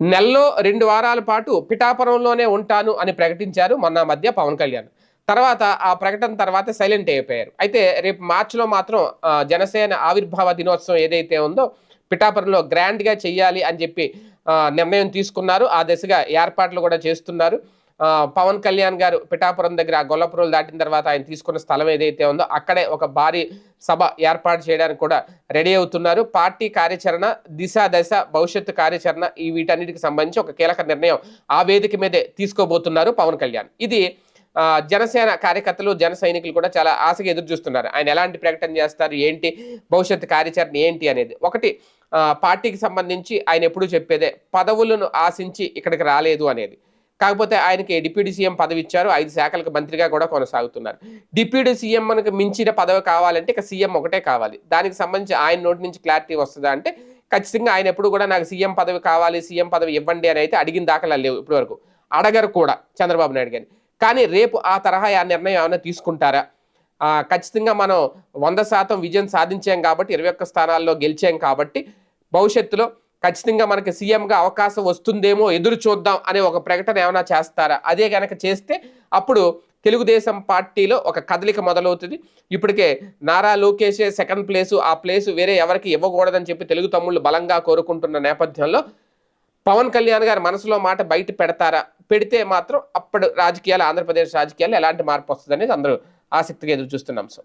నెలలో రెండు వారాల పాటు పిఠాపురంలోనే ఉంటాను అని ప్రకటించారు మొన్న మధ్య పవన్ కళ్యాణ్. తర్వాత ఆ ప్రకటన తర్వాత సైలెంట్ అయిపోయారు. అయితే రేపు మార్చిలో మాత్రం జనసేన ఆవిర్భావ దినోత్సవం ఏదైతే ఉందో పిఠాపురంలో గ్రాండ్గా చెయ్యాలి అని చెప్పి నిర్ణయం తీసుకున్నారు. ఆ దిశగా ఏర్పాట్లు కూడా చేస్తున్నారు. పవన్ కళ్యాణ్ గారు పిఠాపురం దగ్గర ఆ గొల్లపురం దాటిన తర్వాత ఆయన తీసుకున్న స్థలం ఏదైతే ఉందో అక్కడే ఒక భారీ సభ ఏర్పాటు చేయడానికి కూడా రెడీ అవుతున్నారు. పార్టీ కార్యాచరణ దిశ దశ భవిష్యత్తు కార్యాచరణ ఈ వీటన్నిటికి సంబంధించి ఒక కీలక నిర్ణయం ఆ వేదిక మీదే తీసుకోబోతున్నారు పవన్ కళ్యాణ్. ఇది జనసేన కార్యకర్తలు జన సైనికులు కూడా చాలా ఆశగా ఎదురు చూస్తున్నారు. ఆయన ఎలాంటి ప్రకటన చేస్తారు? ఏంటి? భవిష్యత్ కార్యాచరణ ఏంటి అనేది. ఒకటి పార్టీకి సంబంధించి ఆయన ఎప్పుడూ చెప్పేదే పదవులను ఆశించి ఇక్కడికి రాలేదు అనేది. కాకపోతే ఆయనకి డిప్యూటీ సీఎం పదవి ఇచ్చారు ఐదు శాఖలకు మంత్రిగా కూడా కొనసాగుతున్నారు. డిప్యూటీ సీఎం మనకు మించిన పదవి కావాలంటే ఇక సీఎం ఒకటే కావాలి. దానికి సంబంధించి ఆయన నోటి నుంచి క్లారిటీ వస్తుందా అంటే ఖచ్చితంగా ఆయన ఎప్పుడు కూడా నాకు సీఎం పదవి కావాలి సీఎం పదవి ఇవ్వండి అని అయితే అడిగిన దాఖలా లేవు ఇప్పటివరకు. అడగరు కూడా చంద్రబాబు నాయుడు గారిని. కానీ రేపు ఆ తరహా ఆ నిర్ణయం ఏమైనా తీసుకుంటారా? ఖచ్చితంగా మనం వంద శాతం విజయం సాధించాం కాబట్టి ఇరవై ఒక్క స్థానాల్లో గెలిచాం కాబట్టి భవిష్యత్తులో ఖచ్చితంగా మనకి సీఎంగా అవకాశం వస్తుందేమో ఎదురు చూద్దాం అనే ఒక ప్రకటన ఏమైనా చేస్తారా? అదే కనుక చేస్తే అప్పుడు తెలుగుదేశం పార్టీలో ఒక కదలిక మొదలవుతుంది. ఇప్పటికే నారా లోకేషే సెకండ్ ప్లేసు ఆ ప్లేసు వేరే ఎవరికి ఇవ్వకూడదని చెప్పి తెలుగు తమ్ముళ్ళు బలంగా కోరుకుంటున్న నేపథ్యంలో పవన్ కళ్యాణ్ గారి మనసులో మాట బయట పెడతారా? పెడితే మాత్రం అప్పుడు రాజకీయాలు ఆంధ్రప్రదేశ్ రాజకీయాలు ఎలాంటి మార్పు వస్తుంది అనేది అందరూ ఆసక్తిగా ఎదురు చూస్తున్నాం సో